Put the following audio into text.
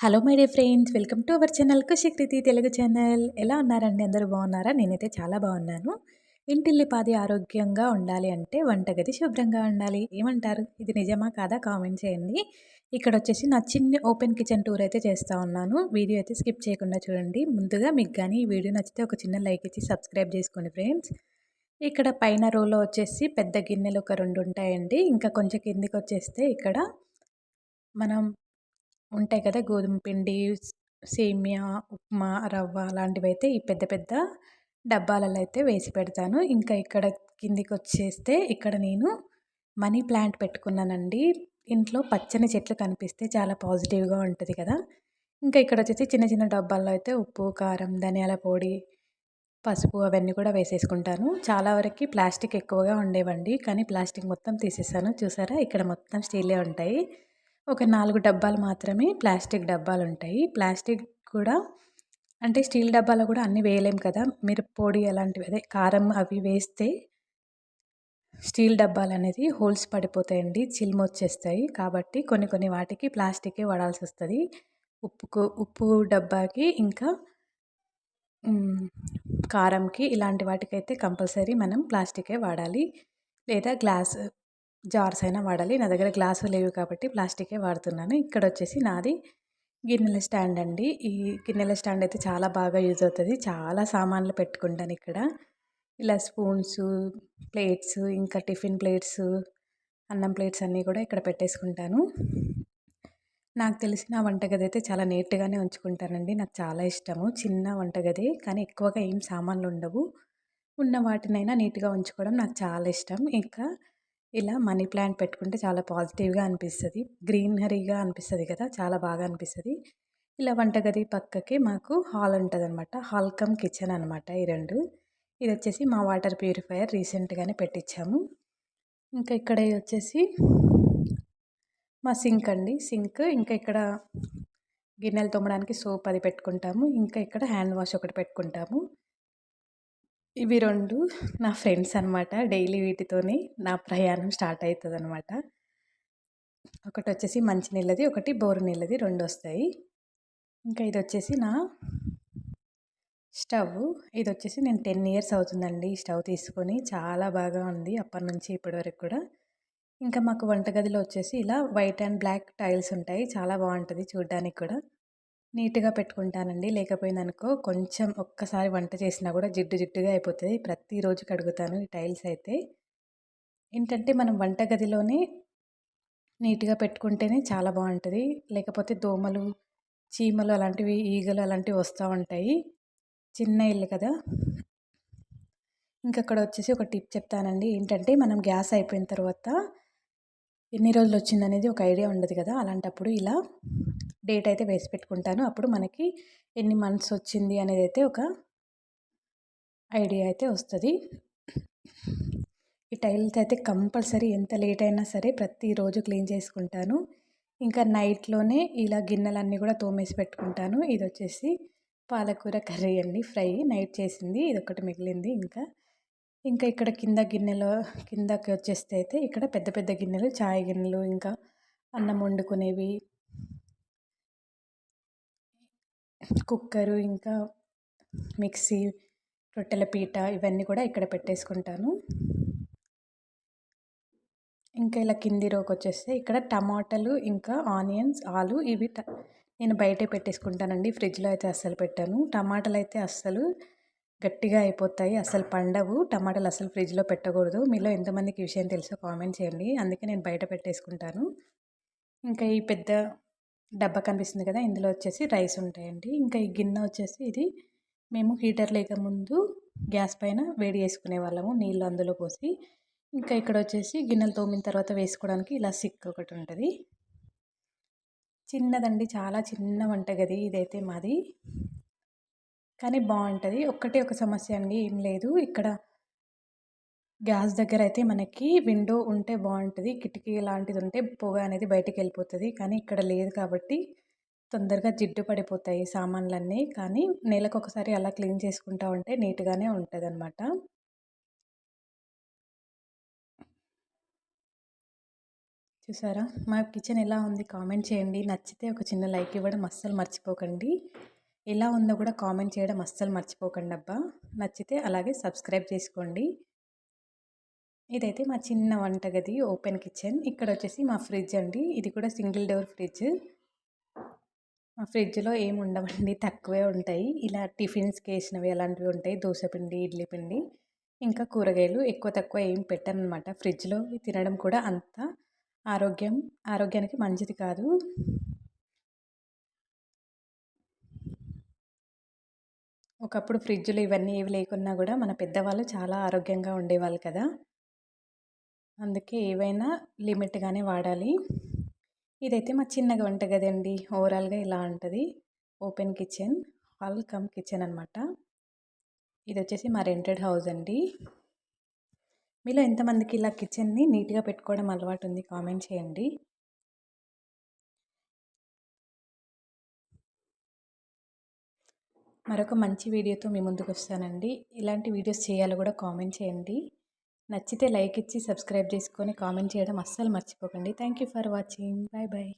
Hello my dear friends welcome to our channel Khushikriti Telugu channel. ఎలా ఉన్నారండి? అందరూ బాగున్నారా? నేనైతే చాలా బాగున్నాను. ఇంటిల్లిపాది ఆరోగ్యంగా ఉండాలి అంటే వంటగది శుభ్రంగా ఉండాలి. ఏమంటారు? ఇది నిజమా కాదా? కామెంట్ చేయండి. ఇక్కడ వచ్చేసి నా చిన్న ఓపెన్ కిచెన్ టూర్ అయితే చేస్తూ ఉన్నాను. వీడియో అయితే స్కిప్ చేయకుండా చూడండి. ముందుగా మీకు కానీ ఈ వీడియో నచ్చితే ఒక చిన్న లైక్ ఇచ్చి సబ్స్క్రైబ్ చేసుకోండి ఫ్రెండ్స్. ఇక్కడ పైన రోలో వచ్చేసి పెద్ద గిన్నెలు ఒక రెండు ఉంటాయండి. ఇంకా కొంచెం కిందికి వచ్చేస్తే ఇక్కడ మనం ఉంటాయి కదా! గోధుమ పిండి సేమియా ఉప్మా రవ్వ అలాంటివి అయితే ఈ పెద్ద పెద్ద డబ్బాలలో అయితే వేసి పెడతాను. ఇంకా ఇక్కడ కిందికి వచ్చేస్తే ఇక్కడ నేను మనీ ప్లాంట్ పెట్టుకున్నానండి. ఇంట్లో పచ్చని చెట్లు కనిపిస్తే చాలా పాజిటివ్గా ఉంటుంది కదా! ఇంకా ఇక్కడ వచ్చేసి చిన్న చిన్న డబ్బాల్లో అయితే ఉప్పు కారం ధనియాల పొడి పసుపు అవన్నీ కూడా వేసేసుకుంటాను. చాలా వరకు ప్లాస్టిక్ ఎక్కువగా ఉండేవండి. కానీ ప్లాస్టిక్ మొత్తం తీసేసాను. చూసారా? ఇక్కడ మొత్తం స్టీలే ఉంటాయి. ఒక నాలుగు డబ్బాలు మాత్రమే ప్లాస్టిక్ డబ్బాలు ఉంటాయి. ప్లాస్టిక్ కూడా అంటే స్టీల్ డబ్బాలో కూడా అన్నీ వేయలేం కదా. మీరు పొడి అలాంటివి అదే కారం అవి వేస్తే స్టీల్ డబ్బాలు అనేది హోల్స్ పడిపోతాయండి. చిల్మ వచ్చేస్తాయి. కాబట్టి కొన్ని కొన్ని వాటికి ప్లాస్టికే వాడాల్సి వస్తుంది. ఉప్పుకు ఉప్పు డబ్బాకి ఇంకా కారంకి ఇలాంటి వాటికైతే కంపల్సరీ మనం ప్లాస్టికే వాడాలి. లేదా గ్లాస్ జార్స్ అయినా వాడాలి. నా దగ్గర గ్లాసు లేవు కాబట్టి ప్లాస్టికే వాడుతున్నాను. ఇక్కడ వచ్చేసి నాది గిన్నెల స్టాండ్ అండి. ఈ గిన్నెల స్టాండ్ అయితే చాలా బాగా యూజ్ అవుతుంది. చాలా సామాన్లు పెట్టుకుంటాను ఇక్కడ. ఇలా స్పూన్స్ ప్లేట్స్ ఇంకా టిఫిన్ ప్లేట్స్ అన్నం ప్లేట్స్ అన్నీ కూడా ఇక్కడ పెట్టేసుకుంటాను. నాకు తెలిసిన వంటగది అయితే చాలా నీట్గానే ఉంచుకుంటానండి. నాకు చాలా ఇష్టము. చిన్న వంటగది. కానీ ఎక్కువగా ఏం సామాన్లు ఉండవు. ఉన్న వాటినైనా నీట్గా ఉంచుకోవడం నాకు చాలా ఇష్టం. ఇంకా ఇలా మనీ ప్లాంట్ పెట్టుకుంటే చాలా పాజిటివ్గా అనిపిస్తుంది. గ్రీనరీగా అనిపిస్తుంది కదా చాలా బాగా అనిపిస్తుంది. ఇలా వంటగది పక్కకి మాకు హాల్ ఉంటుంది అనమాట హాల్ కమ్ కిచెన్ అనమాట ఈ రెండు. ఇది వచ్చేసి మా వాటర్ ప్యూరిఫైయర్ రీసెంట్గానే పెట్టించాము ఇంకా ఇక్కడ వచ్చేసి మా సింక్ అండి. సింక్ ఇంకా ఇక్కడ గిన్నెలు తోమడానికి సోప్ అది పెట్టుకుంటాము. ఇంకా ఇక్కడ హ్యాండ్ వాష్ ఒకటి పెట్టుకుంటాము. ఇవి రెండు నా ఫ్రెండ్స్ అనమాట డైలీ వీటితోని నా ప్రయాణం స్టార్ట్ అవుతుంది అనమాట ఒకటి వచ్చేసి మంచి నీళ్ళది ఒకటి బోరు నీళ్ళది రెండు వస్తాయి ఇంకా ఇది వచ్చేసి నా స్టవ్. ఇది వచ్చేసి నేను టెన్ ఇయర్స్ అవుతుందండి ఈ స్టవ్ తీసుకొని. చాలా బాగా ఉంది అప్పటి నుంచి ఇప్పటి వరకు కూడా. ఇంకా మాకు వంటగదిలో వచ్చేసి ఇలా వైట్ అండ్ బ్లాక్ టైల్స్ ఉంటాయి. చాలా బాగుంటుంది చూడడానికి కూడా. నీట్గా పెట్టుకుంటానండి. లేకపోయిందనుకో కొంచెం ఒక్కసారి వంట చేసినా కూడా జిడ్డు జిడ్డుగా అయిపోతుంది. ప్రతిరోజు కడుగుతాను ఈ టైల్స్ అయితే. ఏంటంటే మనం వంటగదిలోనే నీట్గా పెట్టుకుంటేనే చాలా బాగుంటుంది లేకపోతే దోమలు చీమలు అలాంటివి ఈగలు అలాంటివి వస్తూ ఉంటాయి. చిన్న ఇల్లు కదా! ఇంకక్కడ వచ్చేసి ఒక టిప్ చెప్తానండి. ఏంటంటే మనం గ్యాస్ అయిపోయిన తర్వాత ఎన్ని రోజులు వచ్చింది అనేది ఒక ఐడియా ఉండదు కదా. అలాంటప్పుడు ఇలా డేట్ అయితే వేసి పెట్టుకుంటాను. అప్పుడు మనకి ఎన్ని మంత్స్ వచ్చింది అనేది అయితే ఒక ఐడియా అయితే వస్తుంది. ఈ టైల్స్ అయితే కంపల్సరీ ఎంత లేట్ అయినా సరే ప్రతిరోజు క్లీన్ చేసుకుంటాను. ఇంకా నైట్లోనే ఇలా గిన్నెలన్నీ కూడా తోమేసి పెట్టుకుంటాను. ఇది వచ్చేసి పాలకూర కర్రీ అండి ఫ్రై నైట్ చేసింది ఇది ఒకటి మిగిలింది ఇంకా. ఇంకా ఇక్కడ కింద గిన్నెలో కిందకి వచ్చేస్తే అయితే ఇక్కడ పెద్ద పెద్ద గిన్నెలు చాయ్ గిన్నెలు ఇంకా అన్నం వండుకునేవి. కుక్కరు ఇంకా మిక్సీ రొట్టెల పీట ఇవన్నీ కూడా ఇక్కడ పెట్టేసుకుంటాను. ఇంకా ఇలా కింది రోకి వచ్చేస్తే ఇక్కడ టమాటాలు ఇంకా ఆనియన్స్ ఆలు ఇవి నేను బయటే పెట్టేసుకుంటానండి. ఫ్రిడ్జ్లో అయితే అస్సలు పెట్టాను. టమాటాలు అయితే అస్సలు గట్టిగా అయిపోతాయి. అసలు పండవు. టమాటాలు అసలు ఫ్రిడ్జ్లో పెట్టకూడదు. మీలో ఎంతమందికి విషయం తెలుసో కామెంట్ చేయండి. అందుకే నేను బయట పెట్టేసుకుంటాను. ఇంకా ఈ పెద్ద డబ్బా కనిపిస్తుంది కదా! ఇందులో వచ్చేసి రైస్ ఉంటాయండి. ఇంకా ఈ గిన్నె వచ్చేసి ఇది మేము హీటర్ లేకముందు గ్యాస్ పైన వేడి చేసుకునే వాళ్ళము. నీళ్ళు అందులో పోసి ఇంకా ఇక్కడ వచ్చేసి గిన్నెలు తోమిన తర్వాత వేసుకోవడానికి ఇలా సిక్ ఒకటి ఉంటుంది. చిన్నదండి. చాలా చిన్న వంటగది ఇదైతే మాది. కానీ బాగుంటుంది ఒక్కటే ఒక సమస్య అండి ఏం లేదు. ఇక్కడ గ్యాస్ దగ్గర అయితే మనకి విండో ఉంటే బాగుంటుంది కిటికీ లాంటిది ఉంటే పొగ అనేది బయటికి వెళ్ళిపోతుంది కానీ ఇక్కడ లేదు కాబట్టి తొందరగా జిడ్డు పడిపోతాయి సామాన్లన్నీ. కానీ నెలకు ఒకసారి అలా క్లీన్ చేసుకుంటా ఉంటే నీట్గానే ఉంటుంది అనమాట చూసారా? మా కిచెన్ ఎలా ఉంది కామెంట్ చేయండి. నచ్చితే ఒక చిన్న లైక్ ఇవ్వడం అస్సలు మర్చిపోకండి. ఎలా ఉందో కూడా కామెంట్ చేయడం అస్సలు మర్చిపోకండి అబ్బా. నచ్చితే అలాగే సబ్స్క్రైబ్ చేసుకోండి. ఇదైతే మా చిన్న వంటగది ఓపెన్ కిచెన్. ఇక్కడ వచ్చేసి మా ఫ్రిడ్జ్ అండి. ఇది కూడా సింగిల్ డోర్ ఫ్రిడ్జ్. మా ఫ్రిడ్జ్లో ఏమి ఉండవండి తక్కువే ఉంటాయి. ఇలా టిఫిన్స్కి వేసినవి అలాంటివి ఉంటాయి. దోశ పిండి ఇడ్లీ పిండి ఇంకా కూరగాయలు ఎక్కువ తక్కువ ఏం పెట్టానమాట ఫ్రిడ్జ్లో తినడం కూడా అంత ఆరోగ్యం ఆరోగ్యానికి మంచిది కాదు. ఒకప్పుడు ఫ్రిడ్జ్లు ఇవన్నీ ఏవి లేకున్నా కూడా మన పెద్దవాళ్ళు చాలా ఆరోగ్యంగా ఉండేవాళ్ళు కదా. అందుకే ఏవైనా లిమిట్గానే వాడాలి. ఇదైతే మా చిన్నగా వంటగది అండి ఓవరాల్గా ఇలా ఉంటుంది. Open kitchen hall come kitchen అనమాట ఇది వచ్చేసి మా రెంటెడ్ హౌస్ అండి. మీలో ఎంతమందికి ఇలా కిచెన్ని నీట్గా పెట్టుకోవడం అలవాటు ఉంది కామెంట్ చేయండి. మరొక మంచి వీడియోతో మీ ముందుకు వస్తానండి ఇలాంటి వీడియోస్ చేయాలో కూడా కామెంట్ చేయండి. నచ్చితే లైక్ ఇచ్చి సబ్స్క్రైబ్ చేసుకొని కామెంట్ చేయడం అస్సలు మర్చిపోకండి. Thank you for watching. Bye bye.